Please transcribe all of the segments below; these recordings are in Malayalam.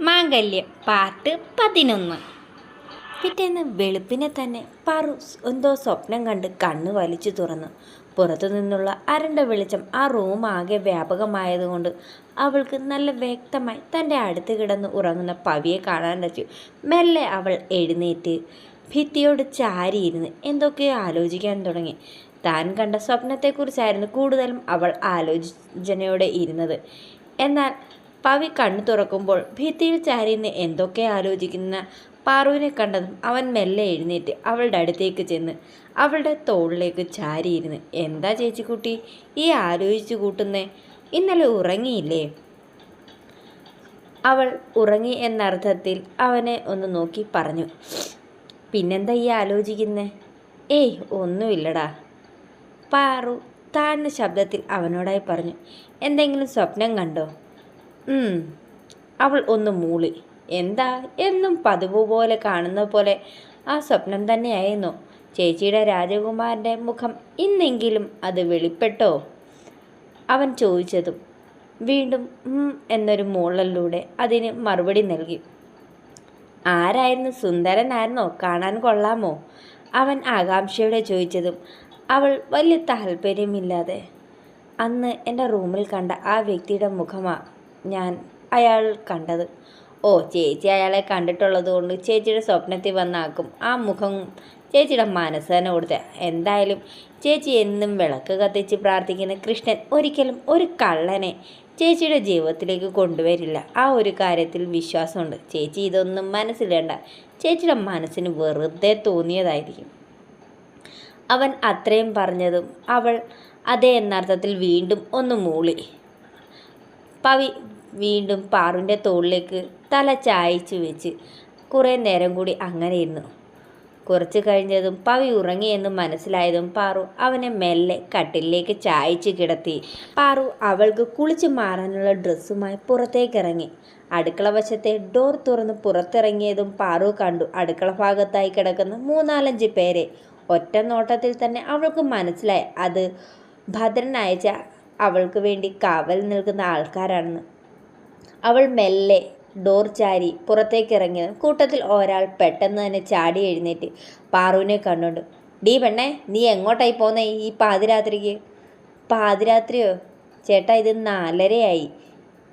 മാംഗല്യം പാർട്ട് പതിനൊന്ന്. പിറ്റേന്ന് വെളുപ്പിനെ തന്നെ പാറു എന്തോ സ്വപ്നം കണ്ട് കണ്ണ് വലിച്ചു തുറന്നു. പുറത്തു നിന്നുള്ള അരണ്ട വെളിച്ചം ആ റൂം ആകെ വ്യാപകമായതുകൊണ്ട് അവൾക്ക് നല്ല വ്യക്തമായി തന്റെ അടുത്ത് കിടന്ന് ഉറങ്ങുന്ന പവിയെ കാണാൻ പറ്റി. മെല്ലെ അവൾ എഴുന്നേറ്റ് ഭിത്തിയോട് ചാരിയിരുന്ന് എന്തൊക്കെയോ ആലോചിക്കാൻ തുടങ്ങി. താൻ കണ്ട സ്വപ്നത്തെക്കുറിച്ചായിരുന്നു കൂടുതലും അവൾ ആലോചനയോടെ ഇരുന്നത്. എന്നാൽ പവി കണ്ണു തുറക്കുമ്പോൾ ഭിത്തിയിൽ ചാരിന്ന് എന്തൊക്കെ ആലോചിക്കുന്ന പാറുവിനെ കണ്ടതും അവൻ മെല്ലെ എഴുന്നേറ്റ് അവളുടെ അടുത്തേക്ക് ചെന്ന് അവളുടെ തോളിലേക്ക് ചാരിയിരുന്ന് എന്താ ചേച്ചിക്കുട്ടി? ഈ ആലോചിച്ചു കൂട്ടുന്നേ? ഇന്നലെ ഉറങ്ങിയില്ലേ? അവൾ ഉറങ്ങി എന്നർത്ഥത്തിൽ അവനെ ഒന്ന് നോക്കി പറഞ്ഞു പിന്നെന്താ ഈ ആലോചിക്കുന്നേ? ഏയ് ഒന്നുമില്ലടാ. പാറു താഴ്ന്ന ശബ്ദത്തിൽ അവനോടായി പറഞ്ഞു എന്തെങ്കിലും സ്വപ്നം കണ്ടോ. അവൾ ഒന്ന് മൂളി. എന്താ? എന്നും പതിവ് പോലെ കാണുന്ന പോലെ ആ സ്വപ്നം തന്നെയായിരുന്നു. ചേച്ചിയുടെ രാജകുമാരന്റെ മുഖം ഇന്നെങ്കിലും അത് വെളിപ്പെട്ടോ? അവൻ ചോദിച്ചതും. വീണ്ടും എന്നൊരു മൂളലിലൂടെ അതിന് മറുപടി നൽകി. ആരായിരുന്നു? സുന്ദരനായിരുന്നോ? കാണാൻ കൊള്ളാമോ? അവൻ ആകാംക്ഷയോടെ ചോദിച്ചതും. അവൾ വലിയ താല്പര്യമില്ലാതെ. അന്ന് എന്റെ റൂമിൽ കണ്ട ആ വ്യക്തിയുടെ മുഖമാ. ഞാൻ അയാൾ കണ്ടത്. ഓ ചേച്ചി അയാളെ കണ്ടിട്ടുള്ളത് കൊണ്ട് ചേച്ചിയുടെ സ്വപ്നത്തിൽ വന്നാക്കും. ആ മുഖം ചേച്ചിയുടെ മനസ്സ് തന്നെ കൊടുത്ത. എന്തായാലും ചേച്ചി എന്നും വിളക്ക് കത്തിച്ച് പ്രാർത്ഥിക്കുന്ന കൃഷ്ണൻ ഒരിക്കലും ഒരു കള്ളനെ ചേച്ചിയുടെ ജീവിതത്തിലേക്ക് കൊണ്ടുവരില്ല. ആ ഒരു കാര്യത്തിൽ വിശ്വാസമുണ്ട്. ചേച്ചി ഇതൊന്നും മനസ്സിലേണ്ട. ചേച്ചിയുടെ മനസ്സിന് വെറുതെ തോന്നിയതായിരിക്കും. അവൻ അത്രയും പറഞ്ഞതും അവൾ അതേ എന്നർത്ഥത്തിൽ വീണ്ടും ഒന്ന് മൂളി. പവി വീണ്ടും പാറുവിന്റെ തോളിലേക്ക് തല ചായച്ചു വെച്ച് കുറേ നേരം കൂടി അങ്ങനെ ഇരുന്നു. കുറച്ച് കഴിഞ്ഞതും പവി ഉറങ്ങിയെന്ന് മനസ്സിലായതും പാറു അവനെ മെല്ലെ കട്ടിലേക്ക് ചായച്ച് കിടത്തി. പാറു അവൾക്ക് കുളിച്ച് മാറാനുള്ള ഡ്രസ്സുമായി പുറത്തേക്കിറങ്ങി. അടുക്കള വശത്തെ ഡോർ തുറന്ന് പുറത്തിറങ്ങിയതും പാറു കണ്ടു അടുക്കള ഭാഗത്തായി കിടക്കുന്ന മൂന്നാലഞ്ച് പേരെ. ഒറ്റ നോട്ടത്തിൽ തന്നെ അവൾക്ക് മനസ്സിലായി. അത് ഭദ്രൻ അയച്ച അവൾക്ക് വേണ്ടി കാവൽ നിൽക്കുന്ന ആൾക്കാരാണെന്ന്. അവൾ മെല്ലെ ഡോർ ചാരി പുറത്തേക്ക് ഇറങ്ങിയത് കൂട്ടത്തിൽ ഒരാൾ പെട്ടെന്ന് തന്നെ ചാടി എഴുന്നേറ്റ് പാറുവിനെ കണ്ടുകൊണ്ട് ഡീ പെണ്ണേ നീ എങ്ങോട്ടായി പോന്നേ ഈ പാതിരാത്രിക്ക്? പാതിരാത്രിയോ? ചേട്ടാ ഇത് നാലരയായി.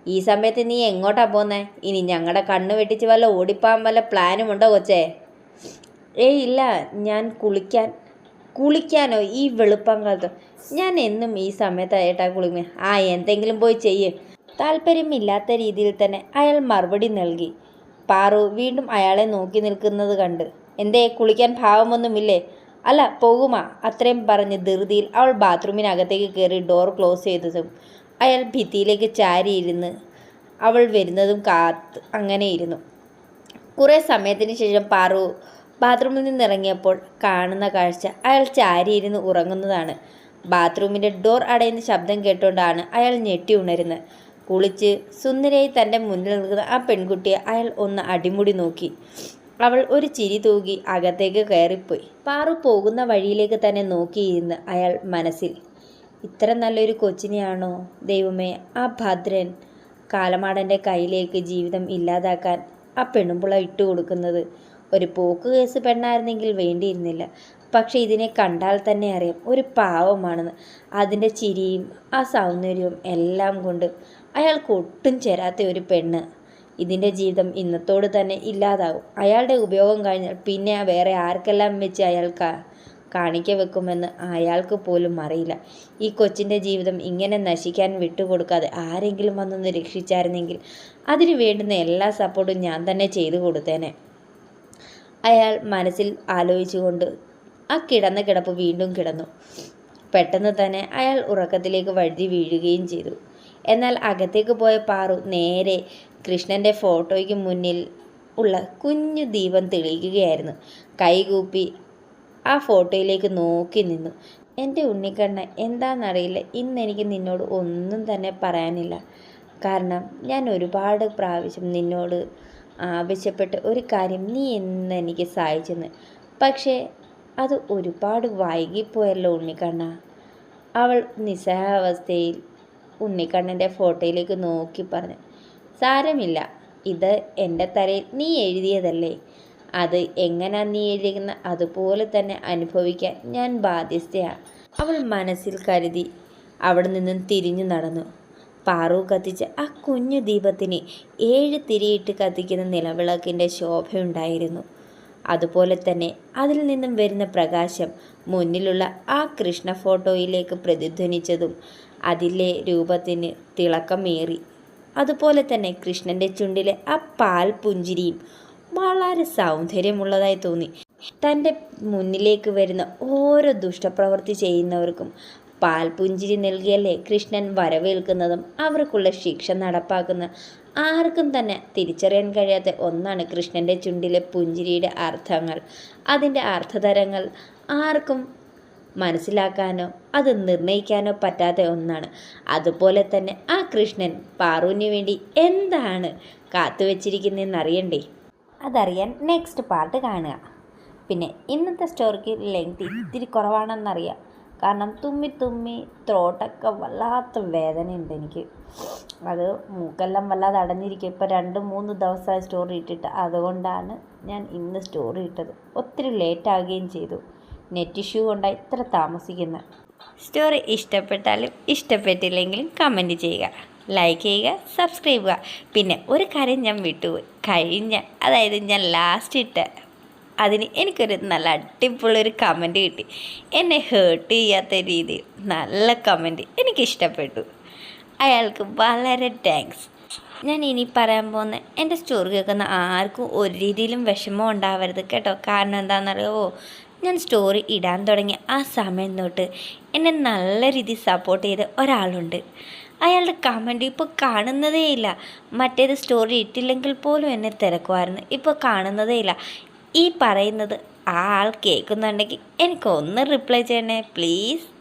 ഈ സമയത്ത് നീ എങ്ങോട്ടാ പോന്നേ? ഇനി ഞങ്ങളുടെ കണ്ണ് വെട്ടിച്ച് വല്ല ഓടിപ്പാൻ വല്ല പ്ലാനും ഉണ്ടോ കൊച്ചേ? ഏയ് ഇല്ല ഞാൻ കുളിക്കാൻ കുളിക്കാനോ ഈ വെളുപ്പം കാലത്ത്? ഞാൻ എന്നും ഈ സമയത്തായിട്ടാ കുളിക്കുക ആ എന്തെങ്കിലും പോയി ചെയ്യ്. താല്പര്യമില്ലാത്ത രീതിയിൽ തന്നെ അയാൾ മറുപടി നൽകി. പാറു വീണ്ടും അയാളെ നോക്കി നിൽക്കുന്നത് കണ്ട്. എന്തേ കുളിക്കാൻ ഭാവമൊന്നുമില്ലേ അല്ല പോകുമാ അത്രയും പറഞ്ഞ് ധൃതിയിൽ അവൾ ബാത്റൂമിനകത്തേക്ക് കയറി ഡോർ ക്ലോസ് ചെയ്തതും അയാൾ ഭിത്തിയിലേക്ക് ചാരിയിരുന്ന് അവൾ വരുന്നതും കാത്ത് അങ്ങനെ ഇരുന്നു. കുറേ സമയത്തിന് ശേഷം പാറു ബാത്റൂമിൽ നിന്നിറങ്ങിയപ്പോൾ കാണുന്ന കാഴ്ച അയാൾ ചാരിയിരുന്ന് ഉറങ്ങുന്നതാണ്. ബാത്റൂമിന്റെ ഡോർ അടയുന്ന ശബ്ദം കേട്ടുകൊണ്ടാണ് അയാൾ ഞെട്ടി ഉണരുന്നത്. കുളിച്ച് സുന്ദരയായി തന്റെ മുന്നിൽ നിൽക്കുന്ന ആ പെൺകുട്ടിയെ അയാൾ ഒന്ന് അടിമുടി നോക്കി. അവൾ ഒരു ചിരി തൂകി അകത്തേക്ക് കയറിപ്പോയി. പാറു പോകുന്ന വഴിയിലേക്ക് തന്നെ നോക്കിയിരുന്ന് അയാൾ മനസ്സിൽ ഇത്ര നല്ലൊരു കൊച്ചിനെയാണോ? ദൈവമേ ആ ഭദ്രൻ കാലമാടന്റെ കയ്യിലേക്ക് ജീവിതം ഇല്ലാതാക്കാൻ ആ പെണ്ണുമ്പുള ഇട്ട് കൊടുക്കുന്നത് ഒരു പോക്ക് കേസ് പെണ്ണായിരുന്നെങ്കിൽ വേണ്ടിയിരുന്നില്ല. പക്ഷെ ഇതിനെ കണ്ടാൽ തന്നെ അറിയാം ഒരു പാവമാണെന്ന്. അതിന്റെ ചിരിയും ആ സൗന്ദര്യവും എല്ലാം കൊണ്ട് അയാൾക്ക് ഒട്ടും ചേരാത്ത ഒരു പെണ്ണ്. ഇതിന്റെ ജീവിതം ഇന്നത്തോട് തന്നെ ഇല്ലാതാവും. അയാളുടെ ഉപയോഗം കഴിഞ്ഞാൽ പിന്നെ വേറെ ആർക്കെല്ലാം വെച്ച് അയാൾ കാണിക്ക വെക്കുമെന്ന് അയാൾക്ക് പോലും അറിയില്ല. ഈ കൊച്ചിന്റെ ജീവിതം ഇങ്ങനെ നശിക്കാൻ വിട്ടുകൊടുക്കാതെ ആരെങ്കിലും വന്നൊന്ന് രക്ഷിച്ചായിരുന്നെങ്കിൽ അതിന് വേണ്ടുന്ന എല്ലാ സപ്പോർട്ടും ഞാൻ തന്നെ ചെയ്തു കൊടുത്തേനെ. അയാൾ മനസ്സിൽ ആലോചിച്ചുകൊണ്ട് ആ കിടന്ന കിടപ്പ് വീണ്ടും കിടന്നു. പെട്ടെന്ന് തന്നെ അയാൾ ഉറക്കത്തിലേക്ക് വഴുതി വീഴുകയും ചെയ്തു. എന്നാൽ അകത്തേക്ക് പോയ പാറു നേരെ കൃഷ്ണന്റെ ഫോട്ടോയ്ക്ക് മുന്നിൽ ഉള്ള കുഞ്ഞു ദീപം തെളിയിക്കുകയായിരുന്നു. കൈകൂപ്പി ആ ഫോട്ടോയിലേക്ക് നോക്കി നിന്നു. എന്റെ ഉണ്ണിക്കണ്ണ എന്താണെന്നറിയില്ല. ഇന്ന് എനിക്ക് നിന്നോട് ഒന്നും തന്നെ പറയാനില്ല. കാരണം ഞാൻ ഒരുപാട് പ്രാവശ്യം നിന്നോട് ആവശ്യപ്പെട്ട ഒരു കാര്യം നീ എന്ന് എനിക്ക് സഹായിച്ചെന്ന്. പക്ഷേ അത് ഒരുപാട് വൈകിപ്പോയല്ലോ ഉണ്ണിക്കണ്ണ. അവൾ നിസ്സഹാവസ്ഥയിൽ ഉണ്ണിക്കണ്ണന്റെ ഫോട്ടോയിലേക്ക് നോക്കി പറഞ്ഞു. സാരമില്ല ഇത് എന്റെ തലയിൽ നീ എഴുതിയതല്ലേ? അത് എങ്ങനെയാ നീ എഴുതിക്കുന്ന അതുപോലെ തന്നെ അനുഭവിക്കാൻ ഞാൻ ബാധ്യസ്ഥയാണ് അവൾ മനസ്സിൽ കരുതി അവിടെ നിന്നും തിരിഞ്ഞു നടന്നു. പാറു കത്തിച്ച ആ കുഞ്ഞു ദീപത്തിന് ഏഴ് തിരിയിട്ട് കത്തിക്കുന്ന നിലവിളക്കിന്റെ ശോഭയുണ്ടായിരുന്നു. അതുപോലെ തന്നെ അതിൽ നിന്നും വരുന്ന പ്രകാശം മുന്നിലുള്ള ആ കൃഷ്ണ ഫോട്ടോയിലേക്ക് പ്രതിധ്വനിച്ചതും അതിലെ രൂപത്തിന് തിളക്കമേറി. അതുപോലെ തന്നെ കൃഷ്ണന്റെ ചുണ്ടിലെ ആ പാൽ പുഞ്ചിരിയും വളരെ സൗന്ദര്യമുള്ളതായി തോന്നി. തന്റെ മുന്നിലേക്ക് വരുന്ന ഓരോ ദുഷ്ടപ്രവൃത്തി ചെയ്യുന്നവർക്കും പാൽപുഞ്ചിരി നൽകിയല്ലേ കൃഷ്ണൻ വരവേൽക്കുന്നതും അവർക്കുള്ള ശിക്ഷ നടപ്പാക്കുന്ന ആർക്കും തന്നെ തിരിച്ചറിയാൻ കഴിയാത്ത ഒന്നാണ് കൃഷ്ണന്റെ ചുണ്ടിലെ പുഞ്ചിരിയുടെ അർത്ഥങ്ങൾ. അതിന്റെ അർത്ഥതരങ്ങൾ ആർക്കും മനസ്സിലാക്കാനോ അത് നിർണയിക്കാനോ പറ്റാത്ത ഒന്നാണ്. അതുപോലെ തന്നെ ആ കൃഷ്ണൻ പാറുവിന് വേണ്ടി എന്താണ് കാത്തുവച്ചിരിക്കുന്നതെന്ന് അറിയണ്ടേ അതറിയാൻ നെക്സ്റ്റ് പാർട്ട് കാണുക. പിന്നെ ഇന്നത്തെ സ്റ്റോറിക്ക് ലെങ്ത് ഇത്തിരി കുറവാണെന്നറിയാം. കാരണം തുമ്മി തുമ്മി ത്രോട്ടൊക്കെ വല്ലാത്ത വേദനയുണ്ട് എനിക്ക്. അത് മൂക്കെല്ലാം വല്ലാതെ അടഞ്ഞിരിക്കും. ഇപ്പോൾ രണ്ട് മൂന്ന് ദിവസമായി സ്റ്റോറി ഇട്ടിട്ട് അതുകൊണ്ടാണ് ഞാൻ ഇന്ന് സ്റ്റോറി ഇട്ടത്. ഒത്തിരി ലേറ്റ് ആവുകയും ചെയ്തു. നെറ്റ് ഇഷ്യൂ കൊണ്ടാണ് ഇത്ര താമസിക്കുന്നത്. സ്റ്റോറി ഇഷ്ടപ്പെട്ടാലും ഇഷ്ടപ്പെട്ടില്ലെങ്കിലും കമന്റ് ചെയ്യുക ലൈക്ക് ചെയ്യുക സബ്സ്ക്രൈബ് ചെയ്യുക. പിന്നെ ഒരു കാര്യം ഞാൻ വിട്ടുപോയി. കഴിഞ്ഞ അതായത് ഞാൻ ലാസ്റ്റ് ഇട്ട അതിന് എനിക്കൊരു നല്ല അടിപൊളിയൊരു കമന്റ് കിട്ടി. എന്നെ ഹേർട്ട് ചെയ്യാത്ത രീതിയിൽ നല്ല കമന്റ് എനിക്കിഷ്ടപ്പെട്ടു. അയാൾക്ക് വളരെ താങ്ക്സ് ഞാൻ ഇനി പറയാൻ പോകുന്ന എന്റെ സ്റ്റോറി കേൾക്കുന്ന ആർക്കും ഒരു രീതിയിലും വിഷമം ഉണ്ടാവരുത് കേട്ടോ. കാരണം എന്താണെന്നറിയാവോ? ഞാൻ സ്റ്റോറി ഇടാൻ തുടങ്ങിയ ആ സമയം തൊട്ട് എന്നെ നല്ല രീതിയിൽ സപ്പോർട്ട് ചെയ്ത ഒരാളുണ്ട്. അയാളുടെ കമന്റ് ഇപ്പോൾ കാണുന്നതേ ഇല്ല. മറ്റേത് സ്റ്റോറി ഇട്ടില്ലെങ്കിൽ പോലും എന്നെ തിരക്കുമായിരുന്നു. ഇപ്പോൾ കാണുന്നതേ ഇല്ല. ഈ പറയുന്നത് ആ ആൾ കേൾക്കുന്നുണ്ടെങ്കിൽ എനിക്കൊന്ന് റിപ്ലൈ ചെയ്യണേ പ്ലീസ്